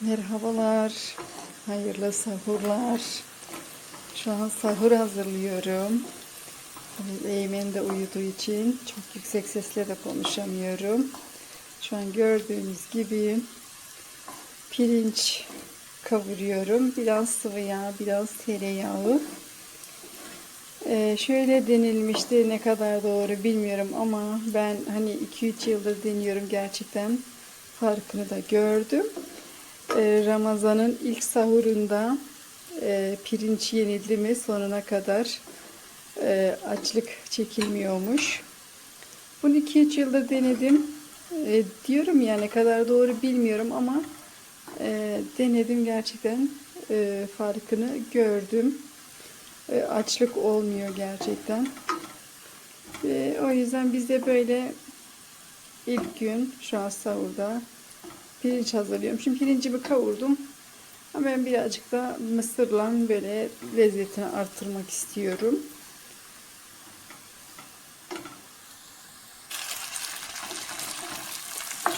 Merhabalar, hayırlı sahurlar. Şu an sahur hazırlıyorum. Eymen de uyuduğu için çok yüksek sesle de konuşamıyorum. Şu an gördüğünüz gibi pirinç kavuruyorum. Biraz sıvı yağ, biraz tereyağı. Ee, şöyle denilmişti ne kadar doğru bilmiyorum ama ben hani 2-3 yıldır deniyorum gerçekten farkını da gördüm. Ee, Ramazan'ın ilk sahurunda e, pirinç yenildi mi sonuna kadar e, açlık çekilmiyormuş. Bunu 2-3 yıldır denedim. E, diyorum ya ne kadar doğru bilmiyorum ama denedim gerçekten farkını gördüm. Açlık olmuyor gerçekten. O yüzden biz de böyle ilk gün şu an sahurda pirinç hazırlıyorum. Şimdi pirincimi kavurdum. Ama ben birazcık da mısırla böyle lezzetini arttırmak istiyorum.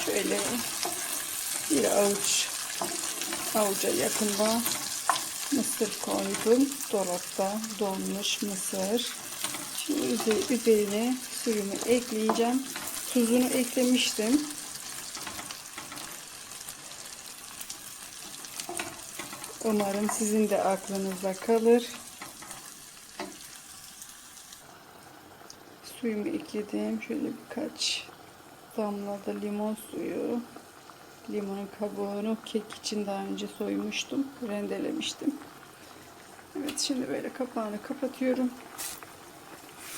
Şöyle bir avuç avuca yakında mısır koydum. Dolapta donmuş mısır. Şimdi üze- üzerine suyumu ekleyeceğim. Tuzunu eklemiştim. Umarım sizin de aklınızda kalır. Suyumu ekledim. Şöyle birkaç damla da limon suyu. Limonun kabuğunu kek için daha önce soymuştum. Rendelemiştim. Evet şimdi böyle kapağını kapatıyorum.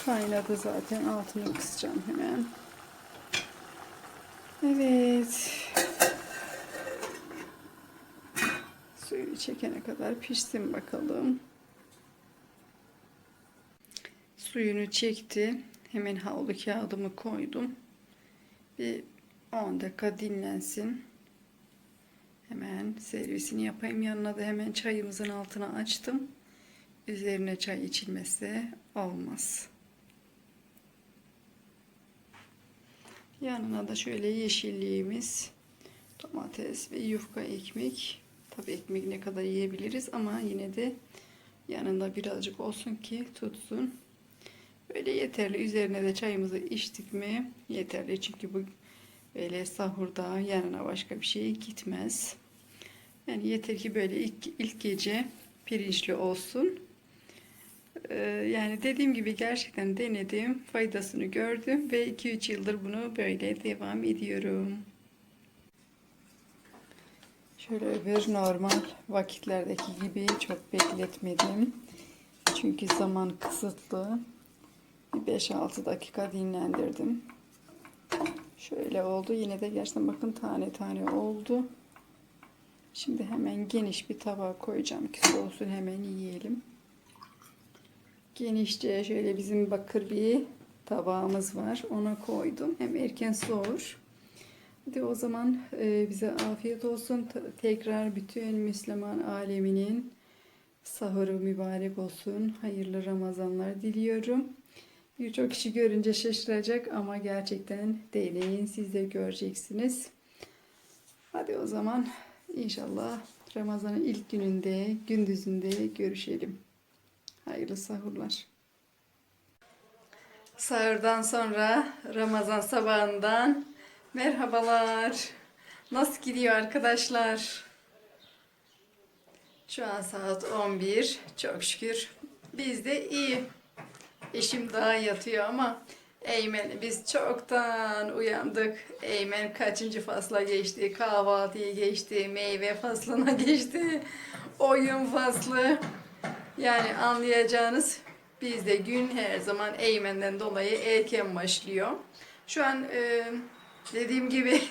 Kaynadı zaten. Altını kısacağım hemen. Evet. Suyu çekene kadar pişsin bakalım. Suyunu çekti. Hemen havlu kağıdımı koydum. Bir 10 dakika dinlensin. Hemen servisini yapayım. Yanına da hemen çayımızın altına açtım. Üzerine çay içilmezse olmaz. Yanına da şöyle yeşilliğimiz, domates ve yufka ekmek. Tabii ekmek ne kadar yiyebiliriz ama yine de yanında birazcık olsun ki tutsun. Böyle yeterli. Üzerine de çayımızı içtik mi yeterli. Çünkü bu böyle sahurda yanına başka bir şey gitmez. Yani yeter ki böyle ilk, ilk gece pirinçli olsun. Ee, yani dediğim gibi gerçekten denedim. Faydasını gördüm ve 2-3 yıldır bunu böyle devam ediyorum. Şöyle öbür normal vakitlerdeki gibi çok bekletmedim. Çünkü zaman kısıtlı. Bir 5-6 dakika dinlendirdim. Şöyle oldu. Yine de gerçekten bakın tane tane oldu. Şimdi hemen geniş bir tabağa koyacağım ki soğusun hemen yiyelim. Genişçe şöyle bizim bakır bir tabağımız var. Ona koydum. Hem erken soğur. Hadi o zaman e, bize afiyet olsun. Tekrar bütün Müslüman aleminin sahuru mübarek olsun. Hayırlı Ramazanlar diliyorum. Birçok kişi görünce şaşıracak ama gerçekten deneyin siz de göreceksiniz. Hadi o zaman inşallah Ramazan'ın ilk gününde, gündüzünde görüşelim. Hayırlı sahurlar. Sahurdan sonra Ramazan sabahından merhabalar. Nasıl gidiyor arkadaşlar? Şu an saat 11. Çok şükür biz de iyi. Eşim daha yatıyor ama Eymen biz çoktan uyandık. Eymen kaçıncı fasla geçti? Kahvaltıyı geçti, meyve faslına geçti, oyun faslı. Yani anlayacağınız bizde gün her zaman Eymen'den dolayı erken başlıyor. Şu an e, dediğim gibi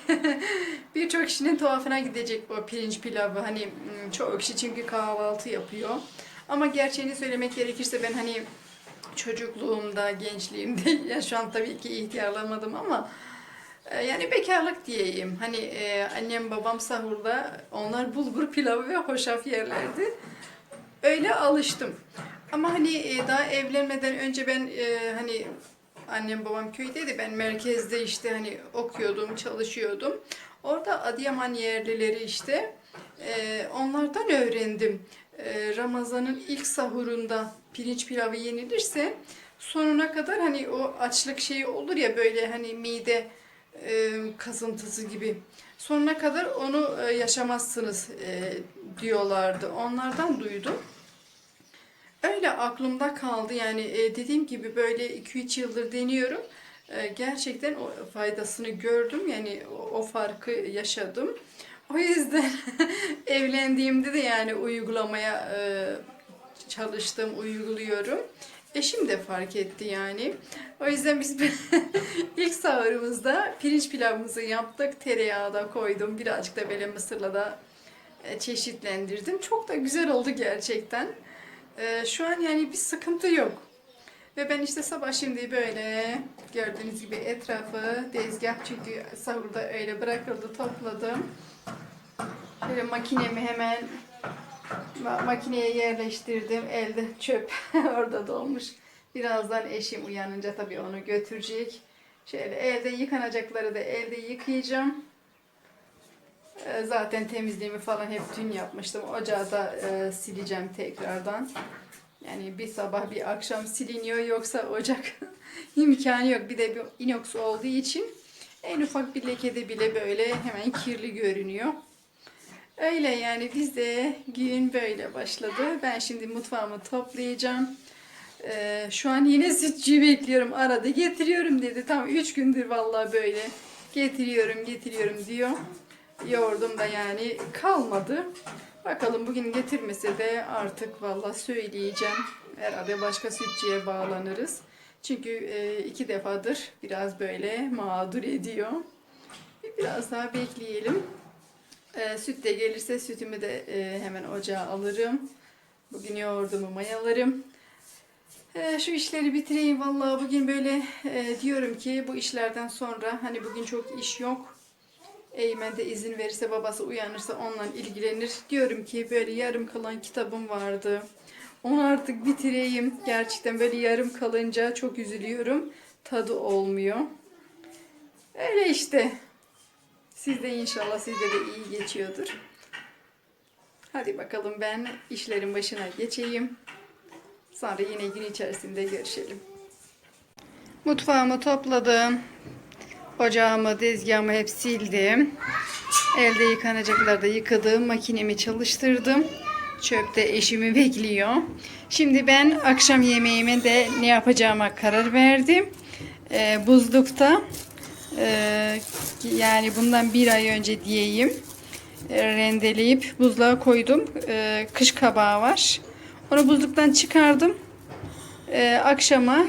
birçok kişinin tuhafına gidecek bu pirinç pilavı. Hani m, çoğu kişi çünkü kahvaltı yapıyor. Ama gerçeğini söylemek gerekirse ben hani çocukluğumda, gençliğimde, ya şu an tabii ki ihtiyarlamadım ama e, yani bekarlık diyeyim. Hani e, annem babam sahurda onlar bulgur pilavı ve hoşaf yerlerdi. Öyle alıştım. Ama hani e, daha evlenmeden önce ben e, hani annem babam köydeydi. Ben merkezde işte hani okuyordum, çalışıyordum. Orada Adıyaman yerlileri işte Ee, onlardan öğrendim. Ee, Ramazan'ın ilk sahurunda pirinç pilavı yenilirse sonuna kadar hani o açlık şeyi olur ya böyle hani mide e, kazıntısı gibi. Sonuna kadar onu e, yaşamazsınız e, diyorlardı. Onlardan duydum. Öyle aklımda kaldı yani e, dediğim gibi böyle 2-3 yıldır deniyorum. E, gerçekten o faydasını gördüm yani o, o farkı yaşadım. O yüzden evlendiğimde de yani uygulamaya e, çalıştım, uyguluyorum. Eşim de fark etti yani. O yüzden biz ilk sahurumuzda pirinç pilavımızı yaptık. Tereyağı da koydum. Birazcık da böyle mısırla da e, çeşitlendirdim. Çok da güzel oldu gerçekten. E, Şu an yani bir sıkıntı yok. Ve ben işte sabah şimdi böyle gördüğünüz gibi etrafı tezgah çünkü sahurda öyle bırakıldı topladım. Şöyle makinemi hemen ma- makineye yerleştirdim. Elde çöp orada dolmuş. Birazdan eşim uyanınca tabii onu götürecek. Şöyle elde yıkanacakları da elde yıkayacağım. Ee, Zaten temizliğimi falan hep dün yapmıştım. Ocağı da e, sileceğim tekrardan. Yani bir sabah bir akşam siliniyor yoksa ocak imkanı yok. Bir de bir inox olduğu için en ufak bir lekede bile böyle hemen kirli görünüyor. Öyle yani bizde gün böyle başladı. Ben şimdi mutfağımı toplayacağım. Ee, şu an yine sütçüyü bekliyorum. Arada getiriyorum dedi. Tam 3 gündür vallahi böyle getiriyorum getiriyorum diyor. Yoğurdum da yani kalmadı. Bakalım bugün getirmese de artık vallahi söyleyeceğim. Herhalde başka sütçüye bağlanırız. Çünkü e, iki defadır biraz böyle mağdur ediyor. Biraz daha bekleyelim. E, süt de gelirse sütümü de e, hemen ocağa alırım. Bugün yoğurdumu mayalarım. E, şu işleri bitireyim. Vallahi bugün böyle e, diyorum ki bu işlerden sonra hani bugün çok iş yok. Eymen de izin verirse babası uyanırsa onunla ilgilenir. Diyorum ki böyle yarım kalan kitabım vardı. Onu artık bitireyim. Gerçekten böyle yarım kalınca çok üzülüyorum. Tadı olmuyor. Öyle işte. Sizde inşallah sizde de iyi geçiyordur. Hadi bakalım ben işlerin başına geçeyim. Sonra yine gün içerisinde görüşelim. Mutfağımı topladım. Ocağımı, tezgahımı hep sildim. Elde yıkanacakları da yıkadım. Makinemi çalıştırdım. Çöpte eşimi bekliyor. Şimdi ben akşam yemeğime de ne yapacağıma karar verdim. Ee, buzlukta ee, yani bundan bir ay önce diyeyim e, rendeleyip buzluğa koydum. Ee, kış kabağı var. Onu buzluktan çıkardım. Ee, akşama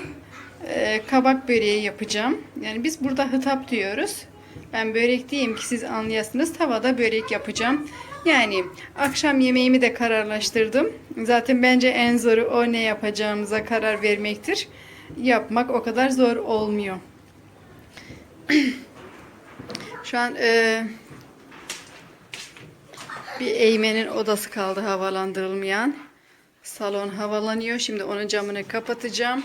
e, kabak böreği yapacağım. Yani biz burada hıtap diyoruz. Ben börek diyeyim ki siz anlayasınız. Tavada börek yapacağım. Yani akşam yemeğimi de kararlaştırdım. Zaten bence en zoru o ne yapacağımıza karar vermektir. Yapmak o kadar zor olmuyor. Şu an e, bir Eymen'in odası kaldı havalandırılmayan. Salon havalanıyor. Şimdi onun camını kapatacağım.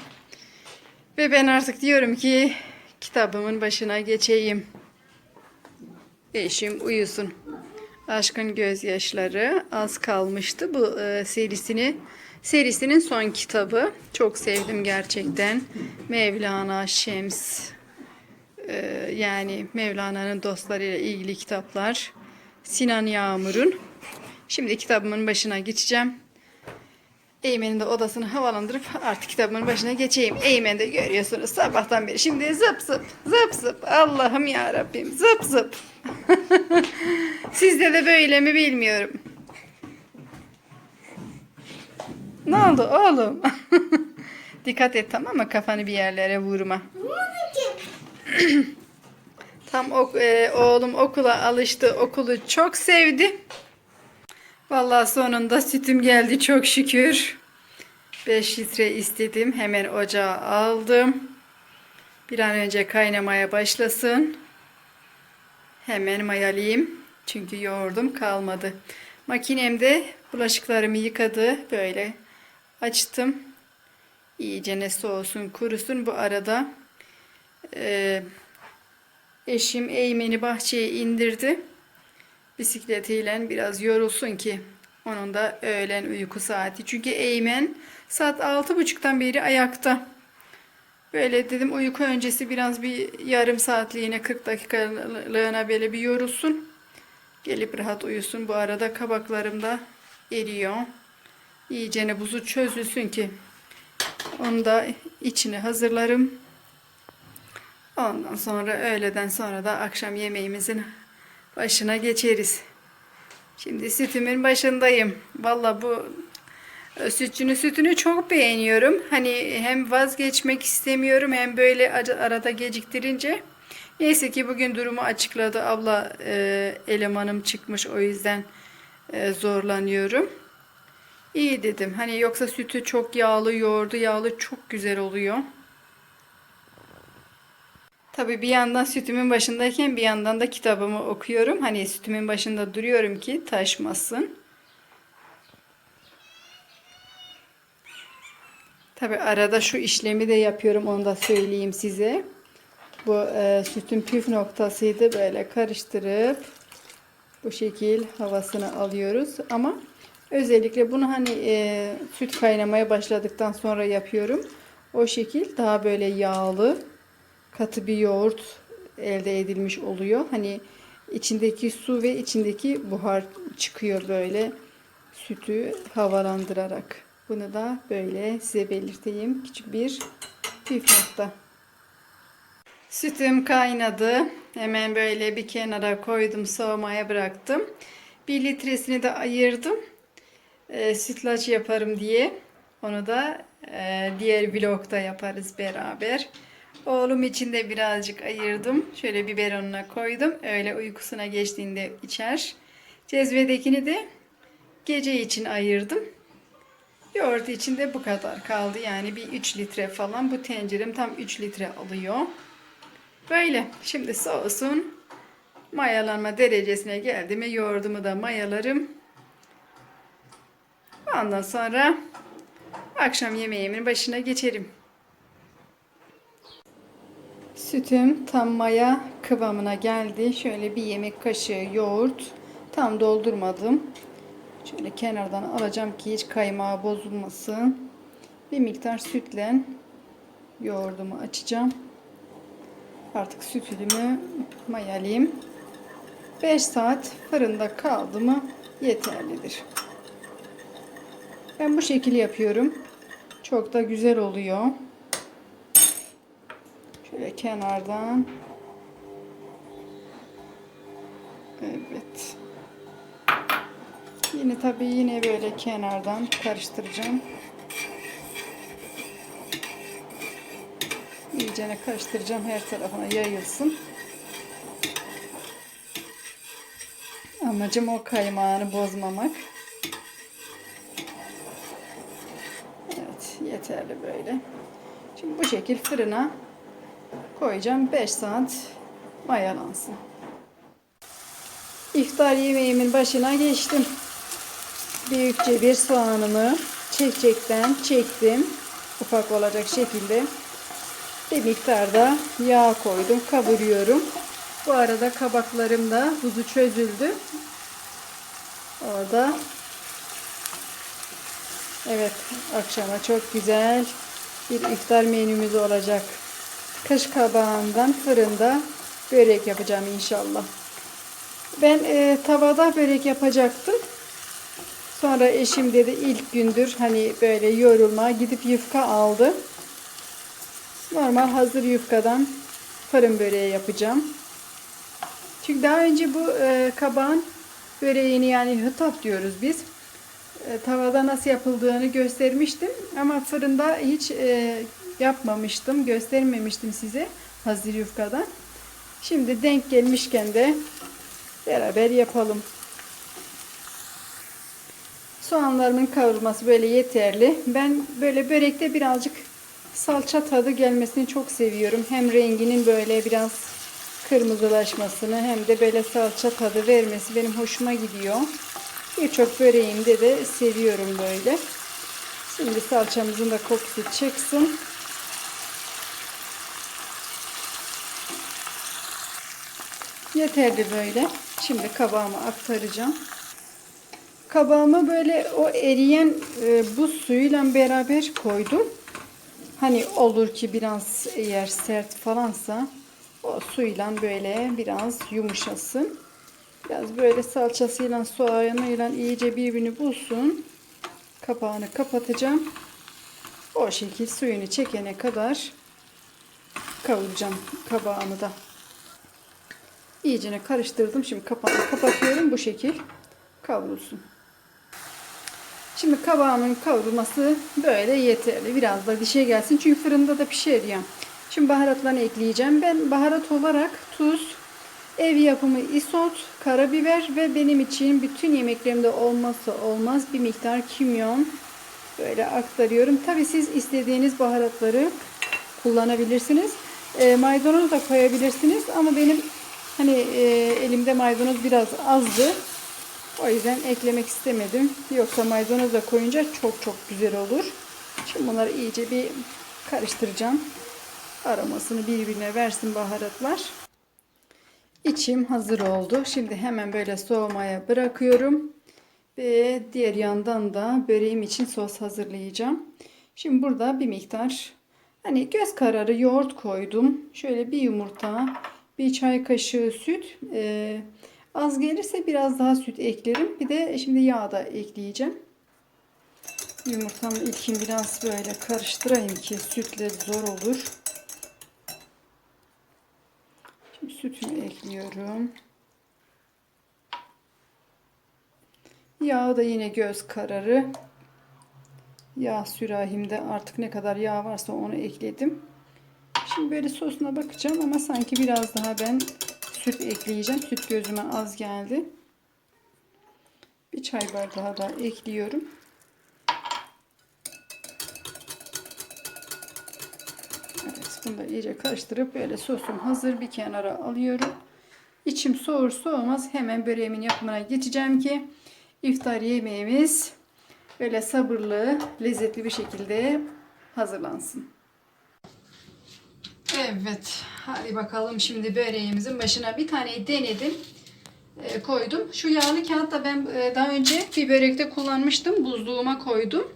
Ve ben artık diyorum ki kitabımın başına geçeyim. Eşim uyusun. Aşkın Gözyaşları az kalmıştı. Bu e, serisini serisinin son kitabı. Çok sevdim gerçekten. Mevlana Şems e, yani Mevlana'nın dostlarıyla ilgili kitaplar. Sinan Yağmur'un. Şimdi kitabımın başına geçeceğim. Eymen'in de odasını havalandırıp artık kitabımın başına geçeyim. Eymen de görüyorsunuz sabahtan beri. Şimdi zıp zıp zıp zıp. Allah'ım ya Rabbim zıp zıp. Sizde de böyle mi bilmiyorum. Ne oldu oğlum? Dikkat et tamam mı? Kafanı bir yerlere vurma. Tam ok, e, oğlum okula alıştı. Okulu çok sevdi. Vallahi sonunda sütüm geldi çok şükür. 5 litre istedim. Hemen ocağa aldım. Bir an önce kaynamaya başlasın. Hemen mayalayayım. Çünkü yoğurdum kalmadı. Makinemde bulaşıklarımı yıkadı. Böyle açtım. İyice ne soğusun kurusun. Bu arada e, eşim Eymen'i bahçeye indirdi. Bisikletiyle biraz yorulsun ki onun da öğlen uyku saati. Çünkü Eymen saat altı buçuktan beri ayakta. Böyle dedim uyku öncesi biraz bir yarım saatliğine 40 dakikalığına böyle bir yorulsun. Gelip rahat uyusun. Bu arada kabaklarım da eriyor. İyicene buzu çözülsün ki onu da içine hazırlarım. Ondan sonra öğleden sonra da akşam yemeğimizin başına geçeriz. Şimdi sütümün başındayım. Valla bu e, sütçünün sütünü çok beğeniyorum. Hani hem vazgeçmek istemiyorum hem böyle arada geciktirince. Neyse ki bugün durumu açıkladı. Abla e, elemanım çıkmış o yüzden e, zorlanıyorum. İyi dedim. Hani yoksa sütü çok yağlı, yoğurdu yağlı çok güzel oluyor. Tabii bir yandan sütümün başındayken bir yandan da kitabımı okuyorum. Hani sütümün başında duruyorum ki taşmasın. Tabii arada şu işlemi de yapıyorum onu da söyleyeyim size. Bu e, sütün püf noktasıydı böyle karıştırıp bu şekil havasını alıyoruz. Ama özellikle bunu hani e, süt kaynamaya başladıktan sonra yapıyorum. O şekil daha böyle yağlı katı bir yoğurt elde edilmiş oluyor. Hani içindeki su ve içindeki buhar çıkıyor böyle sütü havalandırarak. Bunu da böyle size belirteyim. Küçük bir püf nokta. Sütüm kaynadı. Hemen böyle bir kenara koydum, soğumaya bıraktım. Bir litresini de ayırdım. E, sütlaç yaparım diye. Onu da e, diğer vlogda yaparız beraber. Oğlum için de birazcık ayırdım. Şöyle biberonuna koydum. Öyle uykusuna geçtiğinde içer. Cezvedekini de gece için ayırdım. Yoğurt için de bu kadar kaldı. Yani bir 3 litre falan. Bu tencerem tam 3 litre alıyor. Böyle. Şimdi soğusun. Mayalanma derecesine geldi mi yoğurdumu da mayalarım. Ondan sonra akşam yemeğimin başına geçerim. Sütüm tam maya kıvamına geldi. Şöyle bir yemek kaşığı yoğurt. Tam doldurmadım. Şöyle kenardan alacağım ki hiç kaymağı bozulmasın. Bir miktar sütle yoğurdumu açacağım. Artık sütümü mayalayayım. 5 saat fırında kaldı mı yeterlidir. Ben bu şekilde yapıyorum. Çok da güzel oluyor. Şöyle kenardan. Evet. Yine tabii yine böyle kenardan karıştıracağım. İyicene karıştıracağım her tarafına yayılsın. Amacım o kaymağını bozmamak. Evet yeterli böyle. Şimdi bu şekil fırına koyacağım 5 saat mayalansın. İftar yemeğimin başına geçtim. Büyükçe bir soğanımı çekçekten çektim. Ufak olacak şekilde. Bir miktarda yağ koydum. Kavuruyorum. Bu arada kabaklarım da buzu çözüldü. Orada Evet akşama çok güzel bir iftar menümüz olacak. Kış kabağından fırında börek yapacağım inşallah. Ben e, tavada börek yapacaktım. Sonra eşim dedi ilk gündür hani böyle yorulma gidip yufka aldı. Normal hazır yufkadan fırın böreği yapacağım. Çünkü daha önce bu e, kabağın böreğini yani hıtap diyoruz biz. E, tavada nasıl yapıldığını göstermiştim. Ama fırında hiç e, yapmamıştım. Göstermemiştim size hazır yufkadan. Şimdi denk gelmişken de beraber yapalım. Soğanlarımın kavrulması böyle yeterli. Ben böyle börekte birazcık salça tadı gelmesini çok seviyorum. Hem renginin böyle biraz kırmızılaşmasını hem de böyle salça tadı vermesi benim hoşuma gidiyor. Birçok böreğimde de seviyorum böyle. Şimdi salçamızın da kokusu çıksın. Yeterli böyle. Şimdi kabağıma aktaracağım. Kabağımı böyle o eriyen e, buz suyuyla beraber koydum. Hani olur ki biraz eğer sert falansa o suyla böyle biraz yumuşasın. Biraz böyle salçasıyla soğanıyla iyice birbirini bulsun. Kapağını kapatacağım. O şekil suyunu çekene kadar kavuracağım kabağımı da. İyicene karıştırdım. Şimdi kapağını kapatıyorum. Bu şekil kavrulsun. Şimdi kabağımın kavrulması böyle yeterli. Biraz da dişe gelsin. Çünkü fırında da ya. Şimdi baharatlarını ekleyeceğim. Ben baharat olarak tuz, ev yapımı isot, karabiber ve benim için bütün yemeklerimde olmazsa olmaz bir miktar kimyon böyle aktarıyorum. Tabi siz istediğiniz baharatları kullanabilirsiniz. E, maydanoz da koyabilirsiniz ama benim hani e, elimde maydanoz biraz azdı. O yüzden eklemek istemedim. Yoksa maydanoz da koyunca çok çok güzel olur. Şimdi bunları iyice bir karıştıracağım. Aromasını birbirine versin baharatlar. İçim hazır oldu. Şimdi hemen böyle soğumaya bırakıyorum. Ve diğer yandan da böreğim için sos hazırlayacağım. Şimdi burada bir miktar hani göz kararı yoğurt koydum. Şöyle bir yumurta, bir çay kaşığı süt. Ee, az gelirse biraz daha süt eklerim. Bir de şimdi yağ da ekleyeceğim. Yumurtamı ilkin biraz böyle karıştırayım ki sütle zor olur. Şimdi sütümü ekliyorum. Yağı da yine göz kararı. Yağ sürahimde artık ne kadar yağ varsa onu ekledim. Şimdi böyle sosuna bakacağım ama sanki biraz daha ben süt ekleyeceğim. Süt gözüme az geldi. Bir çay bardağı daha ekliyorum. Evet, bunu da iyice karıştırıp böyle sosum hazır bir kenara alıyorum. İçim soğur soğumaz hemen böreğimin yapımına geçeceğim ki iftar yemeğimiz böyle sabırlı, lezzetli bir şekilde hazırlansın. Evet, hadi bakalım şimdi böreğimizin başına bir tane denedim. e, koydum. Şu yağlı kağıt da ben e, daha önce bir börekte kullanmıştım. Buzluğuma koydum.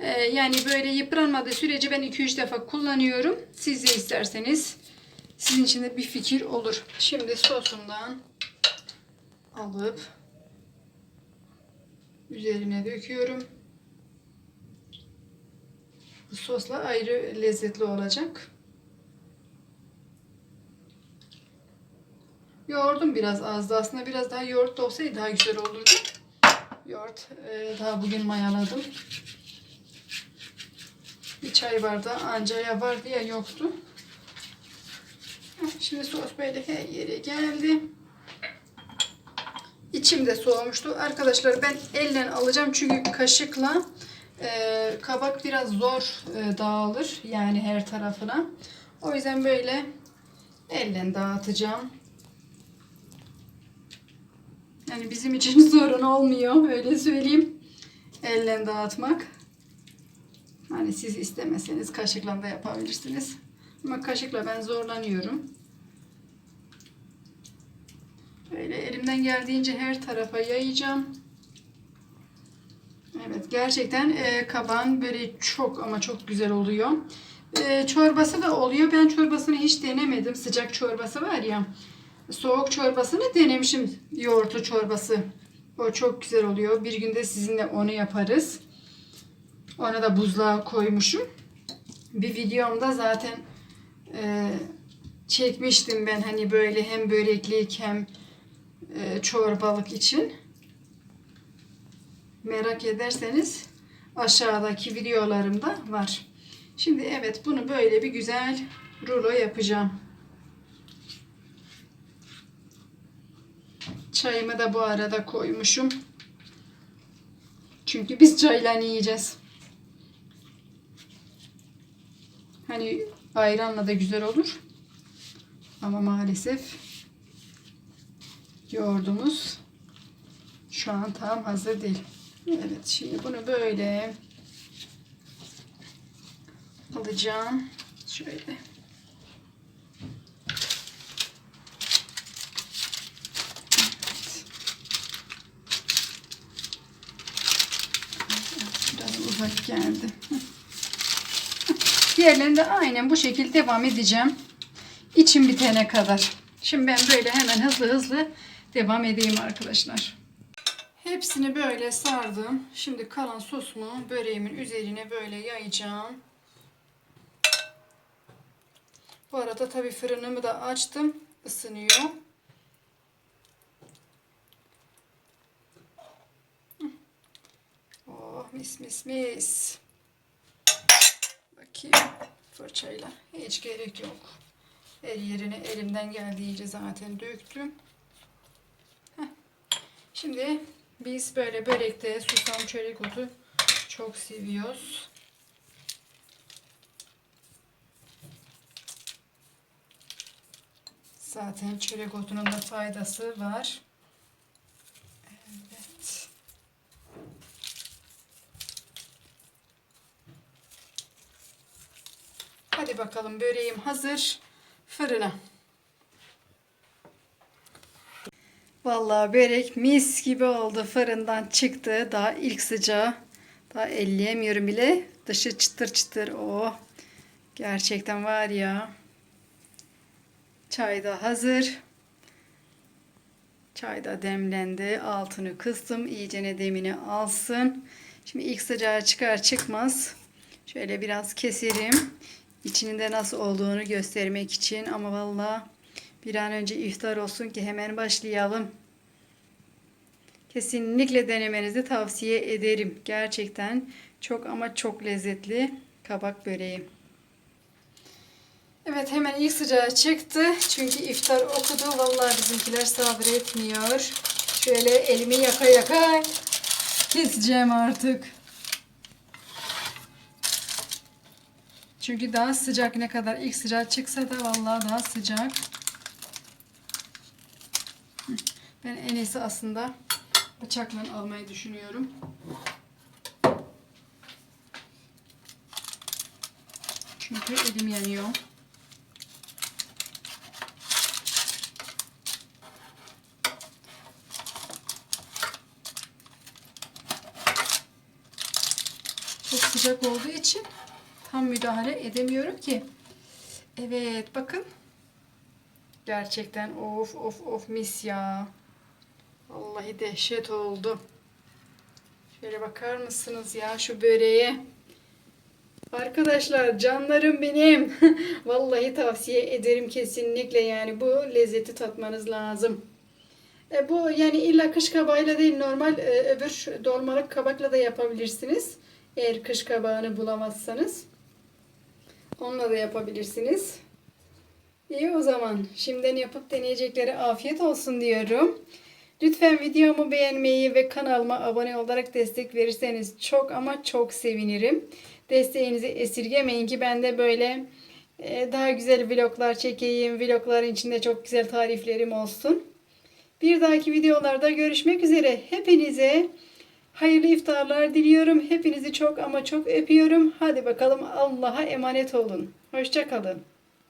E, yani böyle yıpranmadığı sürece ben 2-3 defa kullanıyorum. Siz de isterseniz sizin için de bir fikir olur. Şimdi sosumdan alıp üzerine döküyorum. Bu sosla ayrı lezzetli olacak. Yoğurdum biraz azdı. Aslında biraz daha yoğurt da olsaydı daha güzel olurdu. Yoğurt e, daha bugün mayaladım. Bir çay bardağı anca var diye yoktu. Şimdi sos böyle her yere geldi. İçim de soğumuştu. Arkadaşlar ben elle alacağım çünkü kaşıkla e, kabak biraz zor e, dağılır. Yani her tarafına. O yüzden böyle elle dağıtacağım. Yani bizim için sorun olmuyor. Öyle söyleyeyim. Elle dağıtmak. Hani siz istemeseniz kaşıkla da yapabilirsiniz. Ama kaşıkla ben zorlanıyorum. Böyle elimden geldiğince her tarafa yayacağım. Evet gerçekten e, kabağın böyle çok ama çok güzel oluyor. E, çorbası da oluyor. Ben çorbasını hiç denemedim. Sıcak çorbası var ya. Soğuk çorbasını denemişim. Yoğurtlu çorbası. O çok güzel oluyor. Bir günde sizinle onu yaparız. Ona da buzluğa koymuşum. Bir videomda zaten e, çekmiştim ben hani böyle hem böreklik hem e, çorbalık için. Merak ederseniz aşağıdaki videolarımda var. Şimdi evet bunu böyle bir güzel rulo yapacağım. Çayımı da bu arada koymuşum. Çünkü biz çayla yiyeceğiz. Hani ayranla da güzel olur. Ama maalesef yoğurdumuz şu an tam hazır değil. Evet şimdi bunu böyle alacağım. Şöyle. Uzak geldi. Diğerlerini aynen bu şekilde devam edeceğim. İçim bitene kadar. Şimdi ben böyle hemen hızlı hızlı devam edeyim arkadaşlar. Hepsini böyle sardım. Şimdi kalan sosumu böreğimin üzerine böyle yayacağım. Bu arada tabii fırınımı da açtım. Isınıyor. Mis mis mis. Bakayım fırçayla. Hiç gerek yok. Her yerine elimden geldiğince zaten döktüm. Heh. Şimdi biz böyle börekte susam çörek otu çok seviyoruz. Zaten çörek otunun da faydası var. Evet. Hadi bakalım böreğim hazır. Fırına. Vallahi börek mis gibi oldu. Fırından çıktı. Daha ilk sıcağı. Daha elleyemiyorum bile. Dışı çıtır çıtır. Oh. Gerçekten var ya. Çay da hazır. Çay da demlendi. Altını kıstım. İyice demini alsın. Şimdi ilk sıcağı çıkar çıkmaz. Şöyle biraz keserim. İçinin de nasıl olduğunu göstermek için. Ama vallahi bir an önce iftar olsun ki hemen başlayalım. Kesinlikle denemenizi tavsiye ederim. Gerçekten çok ama çok lezzetli kabak böreği. Evet hemen ilk sıcağı çıktı. Çünkü iftar okudu. Vallahi bizimkiler sabretmiyor. Şöyle elimi yaka yaka keseceğim artık. Çünkü daha sıcak ne kadar ilk sıcağı çıksa da vallahi daha sıcak. Ben en iyisi aslında bıçakla almayı düşünüyorum. Çünkü elim yanıyor. Çok sıcak olduğu için tam müdahale edemiyorum ki. Evet bakın. Gerçekten of of of mis ya. Vallahi dehşet oldu. Şöyle bakar mısınız ya şu böreğe? Arkadaşlar canlarım benim. Vallahi tavsiye ederim kesinlikle yani bu lezzeti tatmanız lazım. E, bu yani illa kış kabağıyla değil normal e, öbür dolmalık kabakla da yapabilirsiniz. Eğer kış kabağını bulamazsanız. Onunla da yapabilirsiniz. İyi o zaman. Şimdiden yapıp deneyeceklere afiyet olsun diyorum. Lütfen videomu beğenmeyi ve kanalıma abone olarak destek verirseniz çok ama çok sevinirim. Desteğinizi esirgemeyin ki ben de böyle e, daha güzel vloglar çekeyim. Vlogların içinde çok güzel tariflerim olsun. Bir dahaki videolarda görüşmek üzere. Hepinize hayırlı iftarlar diliyorum. Hepinizi çok ama çok öpüyorum. Hadi bakalım Allah'a emanet olun. Hoşçakalın.